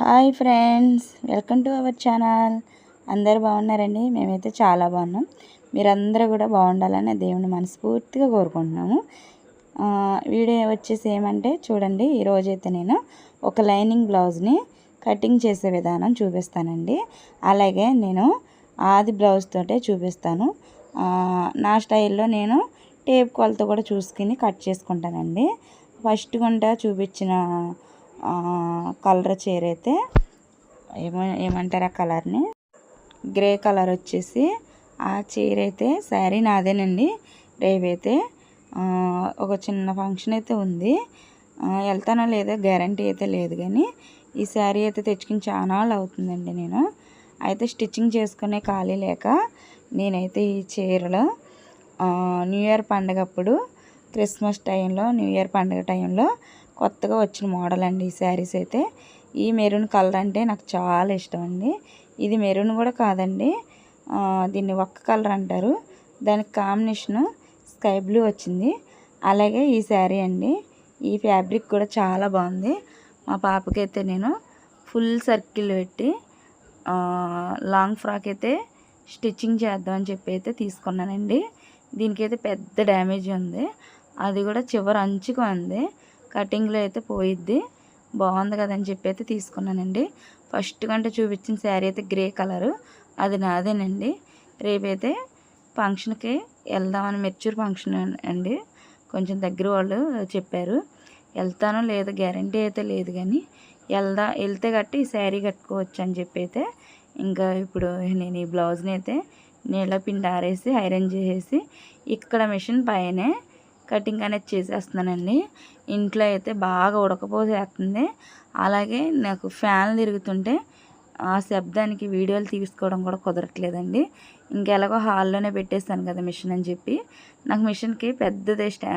Hi friends welcome to our channel. అందరు బాగున్నారండి? మేమైతే చాలా బాగున్నాం. మీరందరూ కూడా బాగుండాలని దేవుని మనస్ఫూర్తిగా కోరుకుంటున్నాము. వీడియో వచ్చేసి ఏమంటే చూడండి ఈరోజైతే నేను ఒక లైనింగ్ బ్లౌజ్ని కటింగ్ చేసే విధానం చూపిస్తానండి. అలాగే నేను ఆది బ్లౌజ్ తోటే చూపిస్తాను. నా స్టైల్లో నేను టేప్ కొలత కూడా చూసుకుని కట్ చేసుకుంటానండి. ఫస్ట్ గుంట చూపించిన కలర్ చీర అయితే ఏమో ఏమంటారు ఆ కలర్ని? గ్రే కలర్ వచ్చేసి ఆ చీర అయితే శారీ నాదేనండి. రేపైతే ఒక చిన్న ఫంక్షన్ అయితే ఉంది. వెళ్తానో లేదో గ్యారంటీ అయితే లేదు కానీ ఈ శారీ అయితే తెచ్చుకుని చాలా అవుతుందండి నేను. అయితే స్టిచ్చింగ్ చేసుకునే ఖాళీ లేక నేనైతే ఈ చీరలో న్యూ ఇయర్ పండగప్పుడు క్రిస్మస్ టైంలో న్యూ ఇయర్ పండగ టైంలో కొత్తగా వచ్చిన మోడల్ అండి ఈ శారీస్ అయితే. ఈ మెరూన్ కలర్ అంటే నాకు చాలా ఇష్టం అండి. ఇది మెరూన్ కూడా కాదండి. దీన్ని ఒక్క కలర్ అంటారు. దానికి కాంబినేషను స్కై బ్లూ వచ్చింది. అలాగే ఈ శారీ అండి. ఈ ఫ్యాబ్రిక్ కూడా చాలా బాగుంది. మా పాపకైతే నేను ఫుల్ సర్కిల్ పెట్టి లాంగ్ ఫ్రాక్ అయితే స్టిచ్చింగ్ చేద్దామని చెప్పి అయితే తీసుకున్నానండి. దీనికైతే పెద్ద డ్యామేజ్ ఉంది. అది కూడా చివరి అంచుకు ఉంది. కటింగ్లో అయితే పోయిద్ది. బాగుంది కదని చెప్పి అయితే తీసుకున్నానండి. ఫస్ట్ కంటే చూపించిన శారీ అయితే గ్రే కలరు. అది నాదేనండి. రేపైతే ఫంక్షన్కి వెళ్దామని మెచ్యూర్ ఫంక్షన్ అండి. కొంచెం దగ్గర వాళ్ళు చెప్పారు. వెళ్తానో లేదో గ్యారంటీ అయితే లేదు కానీ వెళ్దా వెళ్తే గట్టి ఈ శారీ కట్టుకోవచ్చు అని చెప్పి అయితే ఇంకా ఇప్పుడు నేను ఈ బ్లౌజ్ని అయితే నీళ్ళ పిండి ఆరేసి ఐరన్ చేసేసి ఇక్కడ మిషన్ పైనే కటింగ్ అనేది చేసేస్తున్నానండి. ఇంట్లో అయితే బాగా ఉడకపోసేస్తుంది అలాగే నాకు ఫ్యాన్లు తిరుగుతుంటే ఆ శబ్దానికి వీడియోలు తీసుకోవడం కూడా కుదరట్లేదండి. ఇంకెలాగో హాల్లోనే పెట్టేస్తాను కదా మిషన్ అని చెప్పి. నాకు మిషన్కి పెద్దది స్టా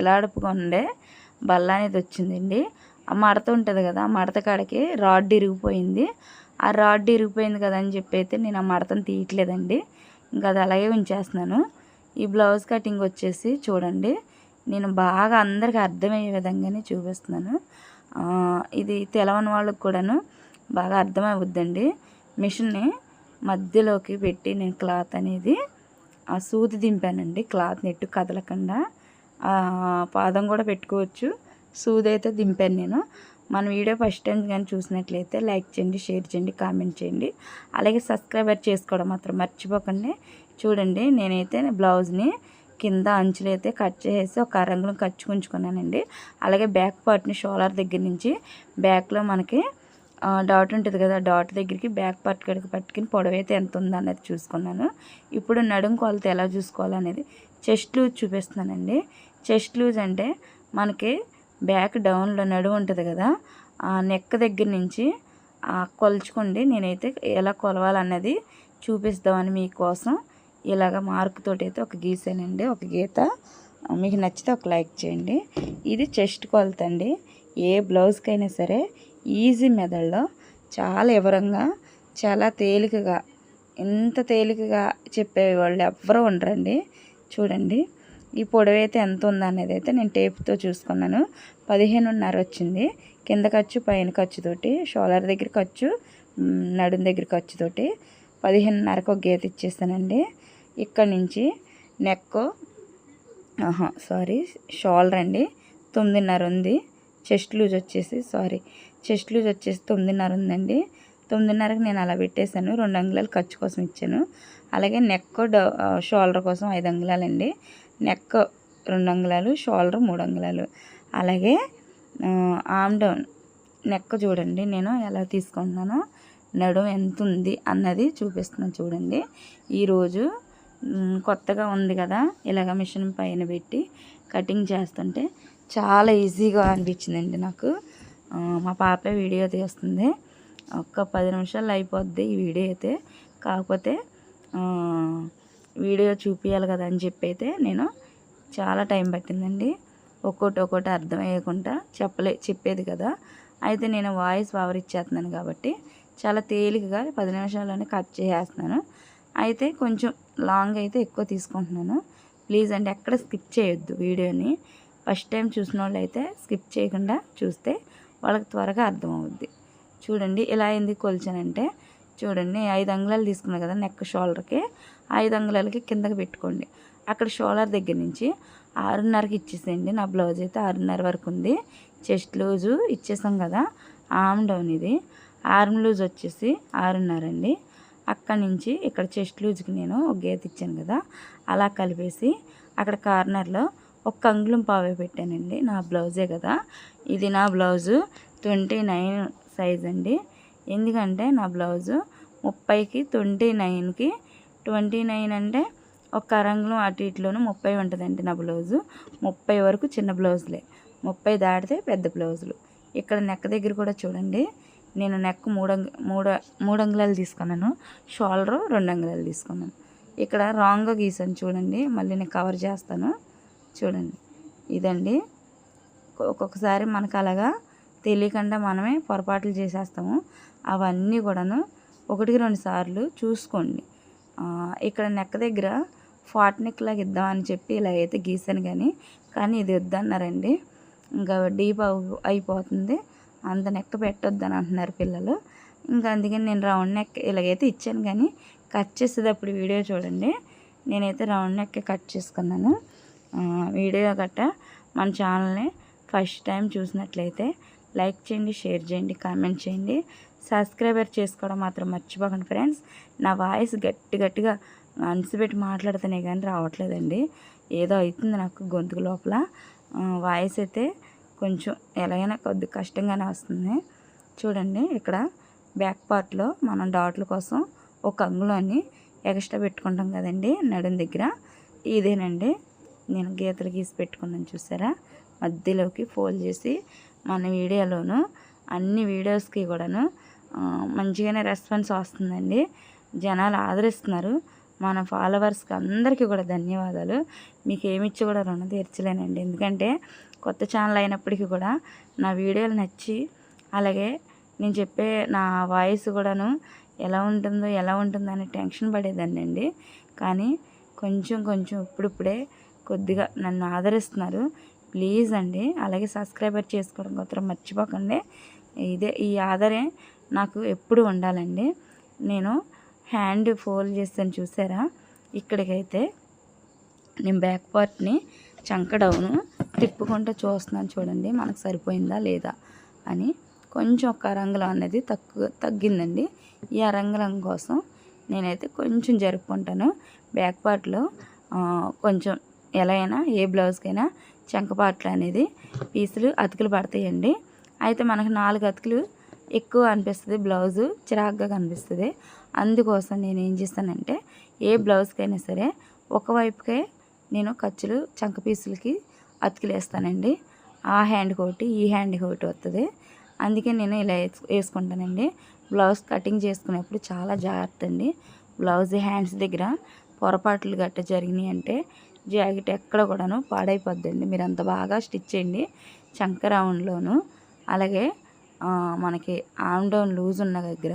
ఎలాడుపుగా ఉండే బల్ల అనేది వచ్చిందండి. ఆ మడత ఉంటుంది కదా ఆ మడత కాడకి రాడ్ ఇరిగిపోయింది. ఆ రాడ్ ఇరిగిపోయింది కదా అని చెప్పి అయితే నేను ఆ మడతను తీయట్లేదండి. ఇంకా అది అలాగే ఉంచేస్తున్నాను. ఈ బ్లౌజ్ కటింగ్ వచ్చేసి చూడండి. నేను బాగా అందరికీ అర్థమయ్యే విధంగానే చూపిస్తున్నాను. ఇది తెలవని వాళ్ళకి కూడాను బాగా అర్థమవుద్దండి. మిషన్ని మధ్యలోకి పెట్టి నేను క్లాత్ అనేది ఆ సూది దింపానండి. క్లాత్ నెట్టు కదలకుండా. పాదం కూడా పెట్టుకోవచ్చు. సూది అయితే దింపాను నేను. మన వీడియో ఫస్ట్ టైం కానీ చూసినట్లయితే లైక్ చేయండి షేర్ చేయండి కామెంట్ చేయండి. అలాగే సబ్స్క్రైబర్ చేసుకోవడం మాత్రం మర్చిపోకండి. చూడండి నేనైతే బ్లౌజ్ని కింద అంచులు అయితే కట్ చేసి ఒక రంగును కచ్చుకుంచుకున్నానండి అలాగే బ్యాక్ పార్ట్ని షోలర్ దగ్గర నుంచి బ్యాక్లో మనకి డాట్ ఉంటుంది కదా డాట్ దగ్గరికి బ్యాక్ పార్ట్ కడికి పట్టుకుని పొడవైతే ఎంత ఉందనేది చూసుకున్నాను. ఇప్పుడు నడుం కొలత ఎలా చూసుకోవాలనేది చెస్ట్ లూజ్ చూపిస్తున్నానండి. చెస్ట్ లూజ్ అంటే మనకి బ్యాక్ డౌన్లో నడుము ఉంటుంది కదా ఆ నెక్ దగ్గర నుంచి కొలుచుకోండి. నేనైతే ఎలా కొలవాలన్నది చూపిస్తామని మీకోసం ఇలాగ మార్కుతోటి అయితే ఒక గీసానండి ఒక గీత. మీకు నచ్చితే ఒక లైక్ చేయండి. ఇది చెస్ట్ కొలత అండి. ఏ బ్లౌజ్కైనా సరే ఈజీ మెథడ్లో చాలా వివరంగా చాలా తేలికగా ఎంత తేలికగా చెప్పే వాళ్ళు ఎవ్వరూ ఉండరండి. చూడండి. ఈ పొడవు అయితే ఎంత ఉందనేది అయితే నేను టేప్తో చూసుకున్నాను. పదిహేనున్నర వచ్చింది. కింద ఖర్చు పైన ఖర్చుతోటి షోలర్ దగ్గర ఖర్చు నడుం దగ్గర ఖర్చుతోటి పదిహేనున్నరకు ఒక గీత ఇచ్చేస్తానండి. ఇక్కడ నుంచి నెక్ ఆహా సారీ షోల్డర్ అండి తొమ్మిదిన్నర ఉంది. చెస్ట్ లూజ్ వచ్చేసి సారీ చెస్ట్ లూజ్ వచ్చేసి తొమ్మిదిన్నర ఉందండి. తొమ్మిదిన్నరకు నేను అలా పెట్టేశాను. రెండు అంగుళాలు ఖర్చు కోసం ఇచ్చాను. అలాగే నెక్ డ- షోల్డర్ కోసం ఐదు అంగుళాలండి. నెక్ రెండు అంగుళాలు షోల్డర్ మూడు అంగుళాలు అలాగే ఆమ్ డౌన్ నెక్ చూడండి నేను ఎలా తీసుకుంటున్నానో నడుము ఎంత ఉంది అన్నది చూపిస్తున్నాను చూడండి. ఈరోజు కొత్తగా ఉంది కదా ఇలాగ మిషన్ పైన పెట్టి కటింగ్ చేస్తుంటే చాలా ఈజీగా అనిపించిందండి నాకు. మా పాప వీడియో తీస్తుంది. ఒక్క పది నిమిషాలు అయిపోద్ది ఈ వీడియో అయితే. కాకపోతే వీడియో చూపించాలి కదా అని చెప్పి అయితే నేను చాలా టైం పట్టిందండి. ఒక్కోటి ఒక్కోటి అర్థమయ్యకుండా చెప్పలే చెప్పేది కదా. అయితే నేను వాయిస్ పవర్ ఇచ్చేస్తున్నాను కాబట్టి చాలా తేలికగా పది నిమిషాల్లోనే కట్ చేసేస్తున్నాను. అయితే కొంచెం లాంగ్ అయితే ఎక్కువ తీసుకుంటున్నాను. ప్లీజ్ అండి ఎక్కడ స్కిప్ చేయొద్దు వీడియోని. ఫస్ట్ టైం చూసిన వాళ్ళు అయితే స్కిప్ చేయకుండా చూస్తే వాళ్ళకి త్వరగా అర్థమవుద్ది. చూడండి ఇలా ఎందుకు కొలిచానంటే చూడండి ఐదు అంగుళాలు తీసుకున్నాను కదా నెక్ షోల్డర్కి. ఐదు అంగుళాలకి కిందకి పెట్టుకోండి. అక్కడ షోలార్ దగ్గర నుంచి ఆరున్నరకి ఇచ్చేసేయండి. నా బ్లౌజ్ అయితే ఆరున్నర వరకు ఉంది. చెస్ట్ లూజు ఇచ్చేసాం కదా ఆమ్ డౌన్ ఇది. ఆర్మ్ లూజ్ వచ్చేసి ఆరున్నర అండి. అక్కడి నుంచి ఇక్కడ చెస్ట్ లూజ్కి నేను ఒక గీత ఇచ్చాను కదా అలా కలిపేసి అక్కడ కార్నర్లో ఒక అంగుళం పావే పెట్టానండి. నా బ్లౌజే కదా. ఇది నా బ్లౌజు ట్వంటీ నైన్ సైజ్ అండి. ఎందుకంటే నా బ్లౌజు ముప్పైకి ట్వంటీ నైన్కి ట్వంటీ నైన్ అంటే ఒక అరంగులం అటు ఇటులోను ముప్పై ఉంటుందండి నా బ్లౌజు. ముప్పై వరకు చిన్న బ్లౌజులే. ముప్పై దాటితే పెద్ద బ్లౌజులు. ఇక్కడ నెక్ దగ్గర కూడా చూడండి. నేను నెక్ మూడు మూడు మూడు అంగుళాలు తీసుకున్నాను. షోల్డర్ రెండు అంగుళాలు తీసుకున్నాను. ఇక్కడ రాంగ్గా గీసాను చూడండి. మళ్ళీ నేను కవర్ చేస్తాను. చూడండి. ఇదండి. ఒక్కొక్కసారి మనకు అలాగా తెలియకుండా మనమే పొరపాట్లు చేసేస్తాము. అవన్నీ కూడాను ఒకటికి రెండు సార్లు చూసుకోండి. ఇక్కడ నెక్ దగ్గర ఫాట్ నెక్ లాగా ఇద్దామని చెప్పి ఇలా అయితే గీసాను కానీ కానీ ఇది వద్దన్నారండి. ఇంకా డీప్ అయిపోతుంది. అంత నెక్క పెట్టొద్దని అంటున్నారు పిల్లలు. ఇంకా అందుకని నేను రౌండ్ నెక్ ఇలాగైతే ఇచ్చాను కానీ కట్ చేసేటప్పుడు వీడియో చూడండి. నేనైతే రౌండ్ నెక్ కట్ చేసుకున్నాను. వీడియో గట్ట మన ఛానల్ని ఫస్ట్ టైం చూసినట్లయితే లైక్ చేయండి షేర్ చేయండి కామెంట్ చేయండి. సబ్స్క్రైబర్ చేసుకోవడం మాత్రం మర్చిపోకండి ఫ్రెండ్స్. నా వాయిస్ గట్టి గట్టిగా అనిసిపెట్టి మాట్లాడుతున్నాయి కానీ రావట్లేదండి. ఏదో అవుతుంది నాకు గొంతుకు లోపల. వాయిస్ అయితే కొంచెం ఎలాగైనా కొద్ది కష్టంగానే వస్తుంది. చూడండి ఇక్కడ బ్యాక్ పార్ట్లో మనం డాట్ల కోసం ఒక అంగుళాన్ని ఎక్స్ట్రా పెట్టుకుంటాం కదండి నడుం దగ్గర. ఇదేనండి. నేను గీతలు గీసి పెట్టుకున్నాను చూసారా? మధ్యలోకి ఫోల్డ్ చేసి మన వీడియోలోను అన్ని వీడియోస్కి కూడాను మంచిగానే రెస్పాన్స్ వస్తుందండి. జనాలు ఆదరిస్తున్నారు. మన ఫాలోవర్స్కి అందరికీ కూడా ధన్యవాదాలు. మీకు ఏమిచ్చి కూడా రుణం తీర్చలేనండి. ఎందుకంటే కొత్త ఛానల్ అయినప్పటికీ కూడా నా వీడియోలు నచ్చి అలాగే నేను చెప్పే నా వాయిస్ కూడాను ఎలా ఉంటుందో ఎలా ఉంటుందో అని టెన్షన్ పడేదాన్ని అండి కానీ కొంచెం కొంచెం ఇప్పుడిప్పుడే కొద్దిగా నన్ను ఆదరిస్తున్నారు. ప్లీజ్ అండి. అలాగే సబ్స్క్రైబర్ చేసుకోవడం మాత్రం మర్చిపోకండి. ఇదే ఈ ఆధారే నాకు ఎప్పుడు ఉండాలండి. నేను హ్యాండ్ ఫోల్డ్ చేస్తాను చూసారా? ఇక్కడికైతే నేను బ్యాక్ పార్ట్ని చంకడవును తిప్పుకుంటూ చూస్తున్నాను చూడండి మనకు సరిపోయిందా లేదా అని. కొంచెం ఒక అరంగులం అనేది తక్కువ తగ్గిందండి. ఈ అరంగులం కోసం నేనైతే కొంచెం జరుపుకుంటాను. బ్యాక్ పార్ట్లో కొంచెం ఎలా అయినా ఏ బ్లౌజ్కైనా చెంకపాట్లు అనేది పీసులు అతుకులు పడతాయండి. అయితే మనకు నాలుగు అతుకులు ఎక్కువ అనిపిస్తుంది బ్లౌజు చిరాగ్గా కనిపిస్తుంది. అందుకోసం నేను ఏం చేస్తానంటే ఏ బ్లౌజ్కైనా సరే ఒకవైపుకే నేను ఖర్చులు చంక పీసులకి అతికిలేస్తానండి ఆ హ్యాండ్కి ఒకటి ఈ హ్యాండ్కి ఒకటి వస్తుంది అందుకే నేను ఇలా వేసుకుంటానండి. బ్లౌజ్ కటింగ్ చేసుకునేప్పుడు చాలా జాగ్రత్త అండి బ్లౌజ్ హ్యాండ్స్ దగ్గర పొరపాట్లు గట్ట జరిగినాయి అంటే జాకెట్ ఎక్కడ కూడాను పాడైపోద్దండి. మీరు అంత బాగా స్టిచ్ చేయండి. చంక రౌండ్లోను అలాగే మనకి ఆమ్ డౌన్ లూజ్ ఉన్న దగ్గర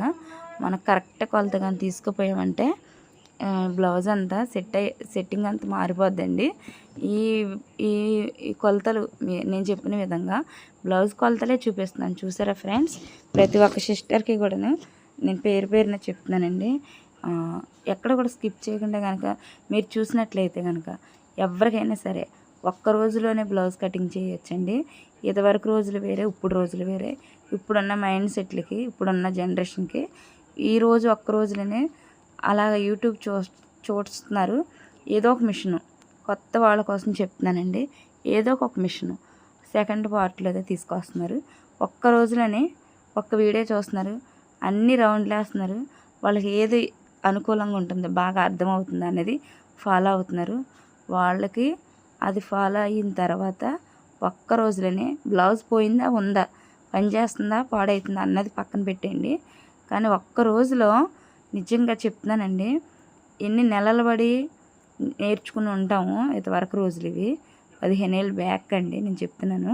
మనకు కరెక్ట్ కొలత కానీ తీసుకుపోయామంటే బ్లౌజ్ అంతా సెట్ అయ్యి సెట్టింగ్ అంతా మారిపోద్దండి. ఈ ఈ కొలతలు నేను చెప్పిన విధంగా బ్లౌజ్ కొలతలే చూపిస్తున్నాను. చూసారా ఫ్రెండ్స్ ప్రతి ఒక్క సిస్టర్కి కూడాను నేను పేరు పేరున చెప్తున్నానండి. ఎక్కడ కూడా స్కిప్ చేయకుండా కనుక మీరు చూసినట్లయితే కనుక ఎవరికైనా సరే ఒక్క రోజులోనే బ్లౌజ్ కటింగ్ చేయొచ్చండి. ఇదివరకు రోజులు వేరే ఇప్పుడు రోజులు వేరే. ఇప్పుడున్న మైండ్ సెట్లకి ఇప్పుడున్న జనరేషన్కి ఈరోజు ఒక్క రోజులోనే అలాగ యూట్యూబ్ చూ చూస్తున్నారు. ఏదో ఒక మిషను. కొత్త వాళ్ళ కోసం చెప్తున్నానండి. ఏదో ఒక మిషను. సెకండ్ పార్ట్లో అయితే తీసుకొస్తున్నారు. ఒక్క రోజులోనే ఒక్క వీడియో చూస్తున్నారు. అన్ని రౌండ్లు వేస్తున్నారు. వాళ్ళకి ఏది అనుకూలంగా ఉంటుందో బాగా అర్థమవుతుంది అనేది ఫాలో అవుతున్నారు. వాళ్ళకి అది ఫాలో అయిన తర్వాత ఒక్క రోజులోనే బ్లౌజ్ పోయిందా ఉందా? పని చేస్తుందా పాడవుతుందా అన్నది పక్కన పెట్టండి. కానీ ఒక్క రోజులో నిజంగా చెప్తున్నానండి ఎన్ని నెలలు పడి నేర్చుకుని ఉంటాము ఇంతవరకు రోజులు ఇవి. పదిహేను ఏళ్ళు బ్యాక్ అండి నేను చెప్తున్నాను.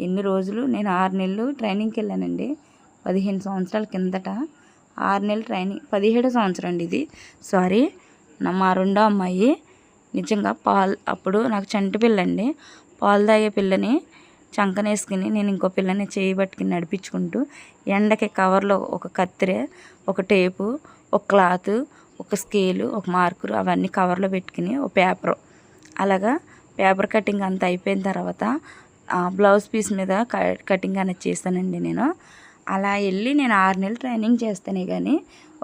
ఎన్ని రోజులు? నేను ఆరు నెలలు ట్రైనింగ్కి వెళ్ళానండి. పదిహేను సంవత్సరాల కిందట ఆరు నెలలు ట్రైనింగ్ పదిహేడు సంవత్సరం అండి ఇది. సారీ నా మా రెండో అమ్మాయి నిజంగా పాలు అప్పుడు నాకు చంటి పిల్లండి. పాలు తాగే పిల్లని చంకనేసుకుని నేను ఇంకో పిల్లని చేయి పట్టుకుని నడిపించుకుంటూ ఎండకి కవర్లో ఒక కత్తెర ఒక టేపు ఒక క్లాత్ ఒక స్కేలు ఒక మార్కరు అవన్నీ కవర్లో పెట్టుకుని ఒక పేపరు. అలాగా పేపర్ కటింగ్ అంతా అయిపోయిన తర్వాత బ్లౌజ్ పీస్ మీద కటింగ్ అనేది చేస్తానండి నేను. అలా వెళ్ళి నేను ఆరు నెలలు ట్రైనింగ్ చేస్తానే కానీ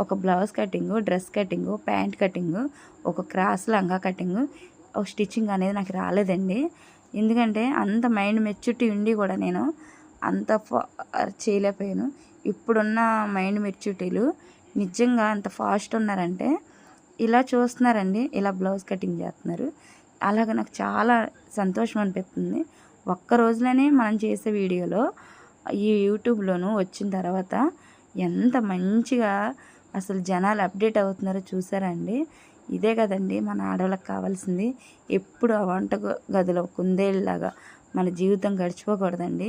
ఒక blouse cutting dress cutting pant cutting ఒక క్రాస్ లంగా కటింగు ఒక స్టిచ్చింగ్ అనేది నాకు రాలేదండి. ఎందుకంటే అంత మైండ్ మెచ్యూరిటీ ఉండి కూడా నేను అంత చేయలేకపోయాను. ఇప్పుడున్న మైండ్ మెచ్యూరిటీలు నిజంగా అంత ఫాస్ట్ ఉన్నారంటే ఇలా చూస్తున్నారండి ఇలా బ్లౌజ్ కటింగ్ చేస్తున్నారు. అలాగ నాకు చాలా సంతోషం అనిపిస్తుంది. ఒక్క రోజులోనే మనం చేసే వీడియోలో ఈ యూట్యూబ్లోను వచ్చిన తర్వాత ఎంత మంచిగా అసలు జనాలు అప్డేట్ అవుతున్నారో చూసారండి ఇదే కదండి మన ఆడవాళ్ళకి కావాల్సింది. ఎప్పుడు ఆ వంట గదిలో కుందేళ్ళలాగా మన జీవితం గడిచిపోకూడదండి.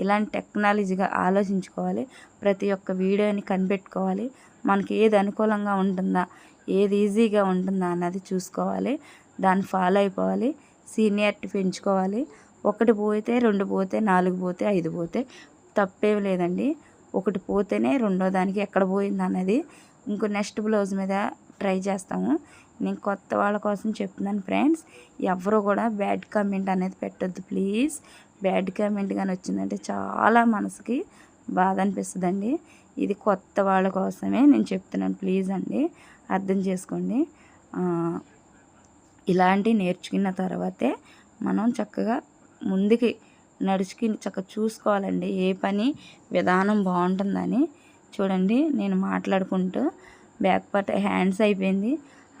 ఇలాంటి టెక్నాలజీగా ఆలోచించుకోవాలి. ప్రతి ఒక్క వీడియోని కనిపెట్టుకోవాలి. మనకి ఏది అనుకూలంగా ఉంటుందా ఏది ఈజీగా ఉంటుందా అన్నది చూసుకోవాలి. దాన్ని ఫాలో అయిపోవాలి. సీనియారిటీ పెంచుకోవాలి. ఒకటి పోతే రెండు పోతే నాలుగు పోతే ఐదు పోతే తప్పేం లేదండి. ఒకటి పోతేనే రెండో దానికి ఎక్కడ పోయింది అన్నది ఇంకో నెక్స్ట్ బ్లౌజ్ మీద ట్రై చేస్తాము. నేను కొత్త వాళ్ళ కోసం చెప్తున్నాను ఫ్రెండ్స్ ఎవరు కూడా బ్యాడ్ కామెంట్ అనేది పెట్టద్దు ప్లీజ్. బ్యాడ్ కామెంట్ కానీ వచ్చిందంటే చాలా మనసుకి బాధ అనిపిస్తుందండి. ఇది కొత్త వాళ్ళ కోసమే నేను చెప్తున్నాను ప్లీజ్ అండి అర్థం చేసుకోండి. ఇలాంటివి నేర్చుకున్న తర్వాతే మనం చక్కగా ముందుకి నడుచుకి చక్కగా చూసుకోవాలండి. ఏ పని విధానం బాగుంటుందని చూడండి నేను మాట్లాడుకుంటూ బ్యాక్ పార్ట్ హ్యాండ్స్ అయిపోయింది.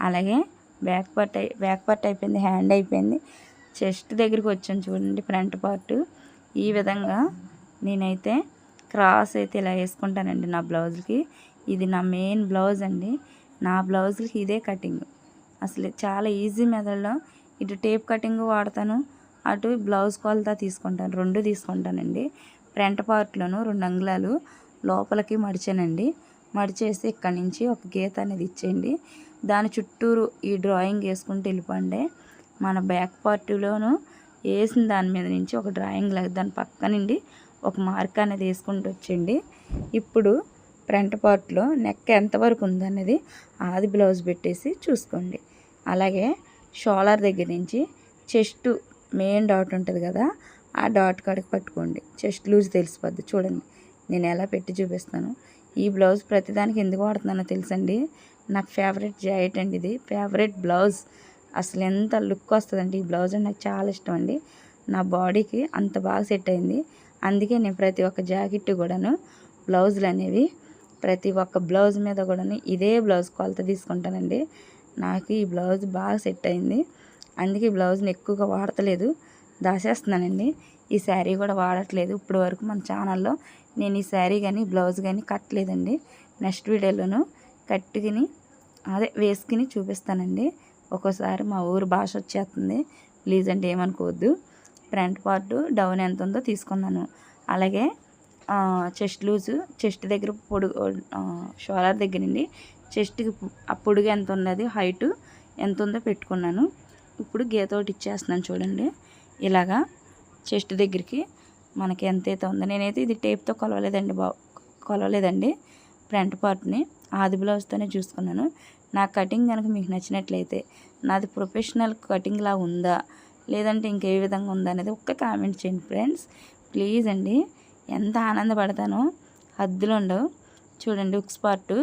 అలాగే బ్యాక్ పార్ట్ బ్యాక్ పార్ట్ అయిపోయింది హ్యాండ్ అయిపోయింది. చెస్ట్ దగ్గరికి వచ్చాను చూడండి ఫ్రంట్ పార్ట్. ఈ విధంగా నేనైతే క్రాస్ అయితే ఇలా వేసుకుంటానండి నా బ్లౌజ్కి. ఇది నా మెయిన్ బ్లౌజ్ అండి. నా బ్లౌజ్కి ఇదే కటింగ్. అసలు చాలా ఈజీ మెథడ్లో ఇటు టేప్ కటింగ్ వాడతాను అటు బ్లౌజ్ కొలత తీసుకుంటాను రెండు తీసుకుంటానండి. ఫ్రంట్ పార్ట్లోను రెండు అంగుళాలు లోపలికి మడిచానండి. మడిచేసి ఇక్కడ నుంచి ఒక గీత అనేది ఇచ్చేయండి. దాని చుట్టూరు ఈ డ్రాయింగ్ వేసుకుంటూ వెళ్ళిపోండి. మన బ్యాక్ పార్టీలోను వేసిన దాని మీద నుంచి ఒక డ్రాయింగ్ లాగా దాని పక్క నుండి ఒక మార్క్ అనేది వేసుకుంటూ వచ్చేయండి. ఇప్పుడు ఫ్రంట్ పార్ట్లో నెక్ ఎంతవరకు ఉందనేది ఆది బ్లౌజ్ పెట్టేసి చూసుకోండి. అలాగే షోలర్ దగ్గర నుంచి చెస్ట్ మెయిన్ డాట్ ఉంటుంది కదా ఆ డాట్ కాడికి పట్టుకోండి. చెస్ట్ లూజ్ తెలిసిపోద్ది చూడండి. నేను ఎలా పెట్టి చూపిస్తాను? ఈ బ్లౌజ్ ప్రతిదానికి ఎందుకు వాడుతున్నానో తెలుసండి? నాకు ఫేవరెట్ జాకెట్ అండి ఇది. Favourite blouse. అసలు ఎంత లుక్ వస్తుందండి ఈ బ్లౌజ్ అంటే నాకు చాలా ఇష్టం అండి. నా బాడీకి అంత బాగా సెట్ అయింది. అందుకే నేను ప్రతి ఒక్క జాకెట్ కూడాను బ్లౌజులు అనేవి ప్రతి ఒక్క బ్లౌజ్ మీద కూడాను ఇదే బ్లౌజ్ కొలత తీసుకుంటానండి. నాకు ఈ బ్లౌజ్ బాగా సెట్ అయింది. అందుకే ఈ బ్లౌజ్ని ఎక్కువగా వాడతలేదు. దాచేస్తున్నానండి. ఈ శారీ కూడా వాడట్లేదు. ఇప్పటి వరకు మన ఛానల్లో నేను ఈ శారీ కానీ బ్లౌజ్ కానీ కట్టలేదండి. నెక్స్ట్ వీడియోలోను కట్టుకుని అదే వేసుకుని చూపిస్తానండి. ఒక్కోసారి మా ఊరు భాష వచ్చేస్తుంది. ప్లీజ్ అంటే ఏమనుకోవద్దు. ఫ్రంట్ పార్ట్ డౌన్ ఎంత ఉందో తీసుకున్నాను. అలాగే చెస్ట్ లూజు చెస్ట్ దగ్గర పొడుగు షోలార్ దగ్గర నుండి చెస్ట్కి ఆ పొడుగు ఎంత ఉన్నది హైటు ఎంత ఉందో పెట్టుకున్నాను. ఇప్పుడు గీత ఒకటి ఇచ్చేస్తున్నాను చూడండి. ఇలాగా చెస్ట్ దగ్గరికి మనకి ఎంతైతే ఉందో. నేనైతే ఇది టేప్తో కొలవలేదండి బా కొలవలేదండి ఫ్రంట్ పార్ట్ని. ఆది బ్లౌజ్తోనే చూసుకున్నాను. నా కటింగ్ కనుక మీకు నచ్చినట్లయితే నాది ప్రొఫెషనల్ కటింగ్లా ఉందా లేదంటే ఇంకే విధంగా ఉందా అనేది ఒక్క కామెంట్ చేయండి ఫ్రెండ్స్. ప్లీజ్ అండి ఎంత ఆనందపడతానో. హద్దులు ఉండవు. చూడండి ఉక్స్ పార్ట్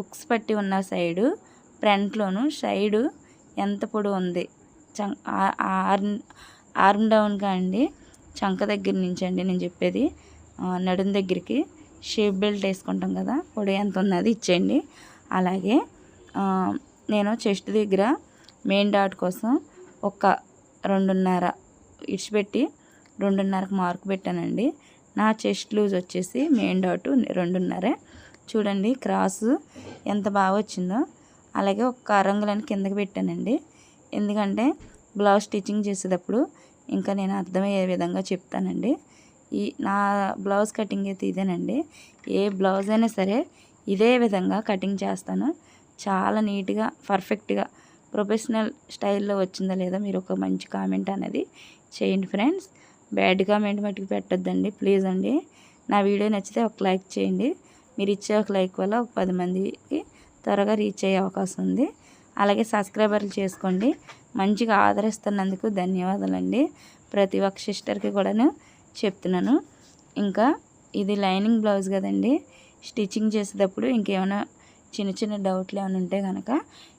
ఉక్స్ పట్టి ఉన్న సైడు ఫ్రంట్లోను సైడు ఎంత పొడి ఉంది. చం ఆర్మ్ ఆర్మ్ డౌన్గా అండి. చంక దగ్గర నుంచి అండి నేను చెప్పేది. నడుం దగ్గరికి షేప్ బెల్ట్ వేసుకుంటాం కదా పొడి ఎంత ఉన్నది ఇచ్చేయండి. అలాగే నేను చెస్ట్ దగ్గర మెయిన్ డాట్ కోసం ఒక రెండున్నర ఇడిచిపెట్టి రెండున్నరకు మార్క్ పెట్టానండి. నా చెస్ట్ లూజ్ వచ్చేసి మెయిన్ డాట్ రెండున్నర. చూడండి క్రాస్ ఎంత బాగా వచ్చిందో. అలాగే ఒక రంగులను కిందకి పెట్టానండి. ఎందుకంటే బ్లౌజ్ స్టిచ్చింగ్ చేసేటప్పుడు ఇంకా నేను అర్థమయ్యే విధంగా చెప్తానండి. ఈ నా బ్లౌజ్ కటింగ్ అయితే ఇదేనండి. ఏ బ్లౌజ్ అయినా సరే ఇదే విధంగా కటింగ్ చేస్తాను. చాలా నీట్గా పర్ఫెక్ట్గా ప్రొఫెషనల్ స్టైల్లో వచ్చిందా లేదా మీరు ఒక మంచి కామెంట్ అనేది చేయండి ఫ్రెండ్స్. బ్యాడ్ కామెంట్ మట్టుకు పెట్టొద్దండి ప్లీజ్ అండి. నా వీడియో నచ్చితే ఒక లైక్ చేయండి. మీరు ఇచ్చే ఒక లైక్ వల్ల ఒక పది మందికి త్వరగా రీచ్ అయ్యే అవకాశం ఉంది. అలాగే సబ్స్క్రైబర్లు చేసుకోండి. మంచిగా ఆదరిస్తున్నందుకు ధన్యవాదాలండి. ప్రతి ఒక్క సిస్టర్కి కూడాను చెప్తున్నాను. ఇంకా ఇది లైనింగ్ బ్లౌజ్ కదండి. స్టిచ్చింగ్ చేసేటప్పుడు ఇంకేమైనా చిన్న చిన్న డౌట్లు ఏమైనా ఉంటే కనుక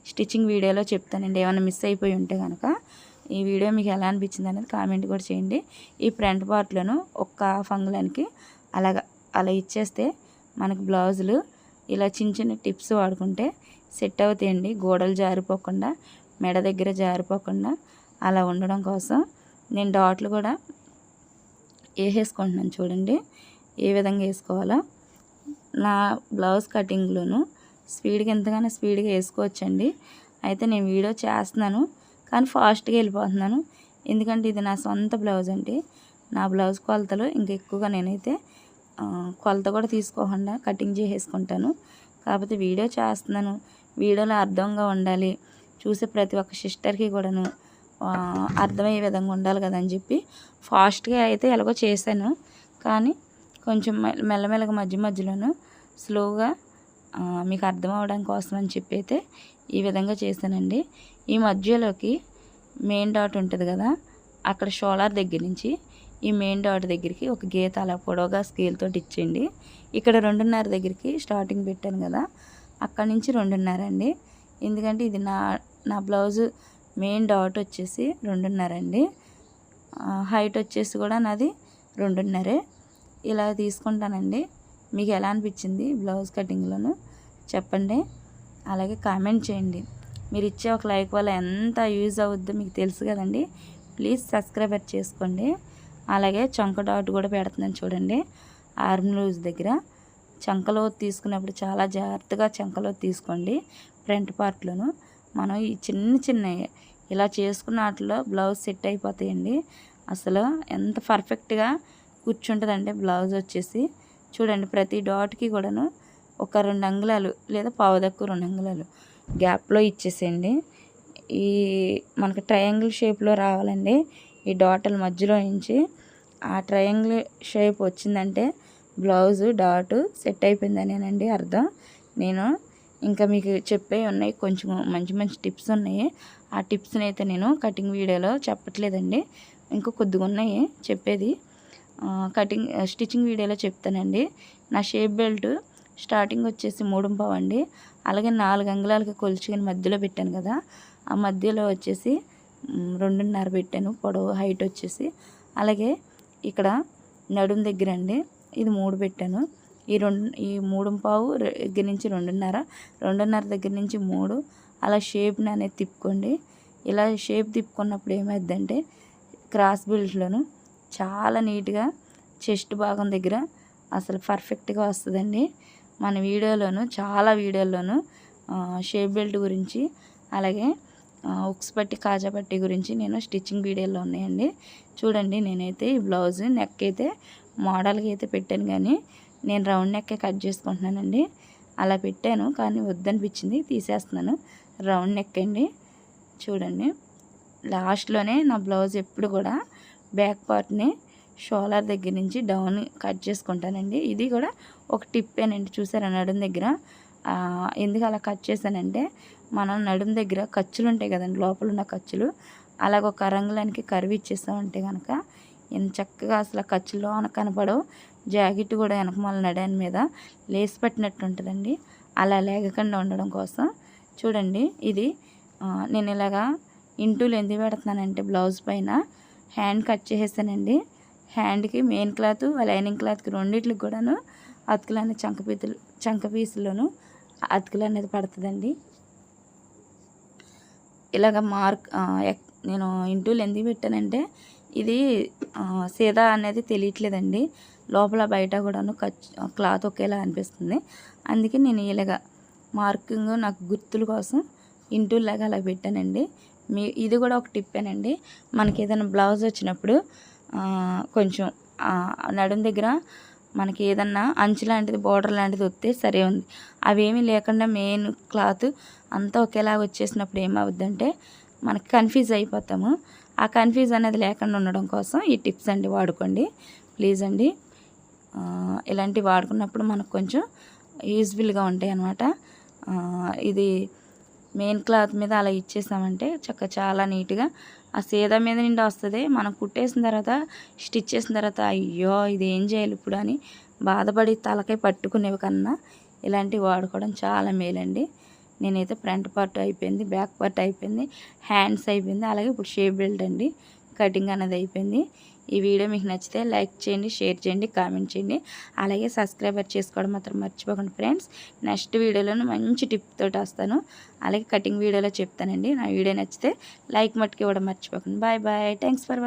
స్టిచ్చింగ్ వీడియోలో చెప్తానండి. ఏమైనా మిస్ అయిపోయి ఉంటే కనుక ఈ వీడియో మీకు ఎలా అనిపించింది అనేది కామెంట్ కూడా చేయండి. ఈ ఫ్రంట్ పార్ట్లను ఒక్క హాఫ్ అలాగ అలా ఇచ్చేస్తే మనకు బ్లౌజులు ఇలా చిన్న చిన్న టిప్స్ వాడుకుంటే సెట్ అవుతాయండి. గోడలు జారిపోకుండా మెడ దగ్గర జారిపోకుండా అలా ఉండడం కోసం నేను డాట్లు కూడా వేసేసుకుంటున్నాను చూడండి. ఏ విధంగా వేసుకోవాలో. నా బ్లౌజ్ కటింగ్లోను స్పీడ్గా ఎంతగానో స్పీడ్గా వేసుకోవచ్చండి. అయితే నేను వీడియో చేస్తున్నాను కానీ ఫాస్ట్గా వెళ్ళిపోతున్నాను. ఎందుకంటే ఇది నా సొంత బ్లౌజ్ అండి. నా బ్లౌజ్ కొలతలు ఇంకా ఎక్కువగా నేనైతే కొలత కూడా తీసుకోకుండా కటింగ్ చేసేసుకుంటాను. కాకపోతే వీడియో చేస్తున్నాను. వీడియోలో అర్థంగా ఉండాలి. చూసే ప్రతి ఒక్క సిస్టర్కి కూడాను అర్థమయ్యే విధంగా ఉండాలి కదా అని చెప్పి ఫాస్ట్గా అయితే ఎలాగో చేశాను. కానీ కొంచెం మెల్లమెల్లగా మధ్య మధ్యలోను స్లోగా మీకు అర్థం అవడం కోసం అని చెప్పి అయితే ఈ విధంగా చేశానండి. ఈ మధ్యలోకి మెయిన్ డాట్ ఉంటుంది కదా అక్కడ షోలార్ దగ్గర నుంచి ఈ మెయిన్ డాట్ దగ్గరికి ఒక గీత అలా పొడవుగా స్కేల్తో ఇచ్చేయండి. ఇక్కడ రెండున్నర దగ్గరికి స్టార్టింగ్ పెట్టాను కదా అక్కడ నుంచి రెండున్నర అండి. ఎందుకంటే ఇది నా నా బ్లౌజు మెయిన్ డాట్ వచ్చేసి రెండున్నర అండి. హైట్ వచ్చేసి కూడా నాది రెండున్నరే. ఇలా తీసుకుంటానండి. మీకు ఎలా అనిపించింది బ్లౌజ్ కటింగ్లోను? చెప్పండి. అలాగే కామెంట్ చేయండి. మీరు ఇచ్చే ఒక లైక్ వల్ల ఎంత యూజ్ అవుద్దో మీకు తెలుసు కదండి. ప్లీజ్ సబ్స్క్రైబర్ చేసుకోండి. అలాగే చంక డాట్ కూడా పెడుతున్నాను చూడండి. ఆర్మ్ లూజ్ దగ్గర. చంకలో తీసుకున్నప్పుడు చాలా జాగ్రత్తగా చంకలో తీసుకోండి. ఫ్రంట్ పార్ట్లోను. మనం ఈ చిన్న చిన్న ఇలా చేసుకున్న వాటిలో బ్లౌజ్ సెట్ అయిపోతాయండి. అసలు ఎంత పర్ఫెక్ట్గా కూర్చుంటుందంటే బ్లౌజ్ వచ్చేసి చూడండి ప్రతి డాట్కి కూడాను ఒక రెండు అంగుళాలు లేదా పావుదక్కు రెండు అంగుళాలు గ్యాప్లో ఇచ్చేసేయండి. ఈ మనకు ట్రయాంగిల్ షేప్లో రావాలండి. ఈ డాటల మధ్యలో నుంచి ఆ ట్రయాంగిల్ షేప్ వచ్చిందంటే బ్లౌజు డాటు సెట్ అయిపోయిందనేనండి అర్థం. నేను ఇంకా మీకు చెప్పే ఉన్నాయి. కొంచెం మంచి మంచి టిప్స్ ఉన్నాయి. ఆ టిప్స్ని అయితే నేను కటింగ్ వీడియోలో చెప్పట్లేదండి. ఇంకా కొద్దిగా ఉన్నాయి చెప్పేది. కటింగ్ స్టిచ్చింగ్ వీడియోలో చెప్తానండి. నా షేప్ బెల్ట్ స్టార్టింగ్ వచ్చేసి మూడు పావు అండి అలాగే నాలుగు అంగుళాలకి కొలుచుకొని మధ్యలో పెట్టాను కదా. ఆ మధ్యలో వచ్చేసి రెండున్నర పెట్టాను. పొడవు హైట్ వచ్చేసి. అలాగే ఇక్కడ నడుం దగ్గర అండి. ఇది మూడు పెట్టాను. ఈ రెండు ఈ మూడు పావు దగ్గర నుంచి రెండున్నర రెండున్నర దగ్గర నుంచి మూడు. అలా షేప్ని అనేది తిప్పుకోండి. ఇలా షేప్ తిప్పుకున్నప్పుడు ఏమైందంటే క్రాస్ బెల్ట్లోను చాలా నీట్గా చెస్ట్ భాగం దగ్గర అసలు పర్ఫెక్ట్గా వస్తుందండి. మన వీడియోలోను చాలా వీడియోల్లోనూ షేప్ బెల్ట్ గురించి అలాగే ఉక్స్ పట్టి కాజా పట్టి గురించి నేను స్టిచ్చింగ్ వీడియోలో ఉన్నాయండి. చూడండి నేనైతే ఈ బ్లౌజ్ నెక్ అయితే మోడల్గా అయితే పెట్టాను కానీ నేను రౌండ్ నెక్కే కట్ చేసుకుంటున్నానండి. అలా పెట్టాను కానీ వద్దనిపించింది. తీసేస్తున్నాను. రౌండ్ నెక్ అండి. చూడండి. లాస్ట్లోనే నా బ్లౌజ్ ఎప్పుడు కూడా బ్యాక్ పార్ట్ని షోలర్ దగ్గర నుంచి డౌన్ కట్ చేసుకుంటానండి. ఇది కూడా ఒక టిప్పేనండి. చూసారా? నడుం దగ్గర. ఎందుకు అలా కట్ చేశానంటే మనం నడుం దగ్గర ఖర్చులు ఉంటాయి కదండి లోపల ఉన్న ఖర్చులు. అలాగ ఒక రంగులానికి కరివి ఇచ్చేస్తామంటే కనుక ఎంత చక్కగా అసలు ఖర్చులో కనపడవు. జాకెట్ కూడా వెనకమాల నడాని మీద లేస్ పట్టినట్టు ఉంటుందండి. అలా లేగకుండా ఉండడం కోసం. చూడండి ఇది నేను ఇలాగా ఇంటూలు ఎందుకు పెడుతున్నానంటే బ్లౌజ్ పైన హ్యాండ్ కట్ చేసేసానండి. హ్యాండ్కి మెయిన్ క్లాత్ లైనింగ్ క్లాత్కి రెండింటికి కూడాను అతుకులు అనేది చంక పీతులు చంక పీసులోను అతుకులు అనేది పడుతుందండి. ఇలాగ మార్క్ నేను ఇంటూలు ఎందుకు పెట్టానంటే ఇది సీదా అనేది తెలియట్లేదండి. లోపల బయట కూడాను క్లాత్ ఒకేలా అనిపిస్తుంది. అందుకే నేను ఇలాగ మార్కింగ్ నాకు గుర్తుల కోసం ఇంటూలాగా అలా పెట్టానండి. మీ ఇది కూడా ఒక టిప్పేనండి మనకి ఏదైనా బ్లౌజ్ వచ్చినప్పుడు కొంచెం నడుం దగ్గర మనకి ఏదన్నా అంచు లాంటిది బోర్డర్ లాంటిది వస్తే సరే ఉంది. అవేమీ లేకుండా మెయిన్ క్లాత్ అంతా ఒకేలాగా వచ్చేసినప్పుడు ఏమవుద్దంటే మనకి కన్ఫ్యూజ్ అయిపోతాము. ఆ కన్ఫ్యూజ్ అనేది లేకుండా ఉండడం కోసం ఈ టిప్స్ అండి వాడుకోండి. ప్లీజ్ అండి. ఇలాంటివి వాడుకున్నప్పుడు మనకు కొంచెం యూజ్ఫుల్గా ఉంటాయి అన్నమాట ఇది మెయిన్ క్లాత్ మీద అలా ఇచ్చేసామంటే చక్క చాలా నీట్గా ఆ సీదా మీద నిండా వస్తుంది. మనం కుట్టేసిన తర్వాత స్టిచ్ చేసిన తర్వాత అయ్యో ఇది ఏం చేయాలి ఇప్పుడు అని బాధపడి తలకై పట్టుకునేవి కన్నా ఇలాంటివి వాడుకోవడం చాలా మేలండి. నేనైతే ఫ్రంట్ పార్ట్ అయిపోయింది బ్యాక్ పార్ట్ అయిపోయింది హ్యాండ్స్ అయిపోయింది అలాగే ఇప్పుడు షేప్ బెల్ట్ అండి కటింగ్ అనేది అయిపోయింది. ఈ వీడియో మీకు నచ్చితే లైక్ చేయండి షేర్ చేయండి కామెంట్ చేయండి. అలాగే సబ్స్క్రైబర్ చేసుకోవడం మాత్రం మర్చిపోకండి ఫ్రెండ్స్. నెక్స్ట్ వీడియోలో మంచి టిప్ తోటి వస్తాను. అలాగే కటింగ్ వీడియోలో చెప్తానండి. నా వీడియో నచ్చితే లైక్ మట్టుకు ఇవ్వడం మర్చిపోకండి. Bye bye. Thanks for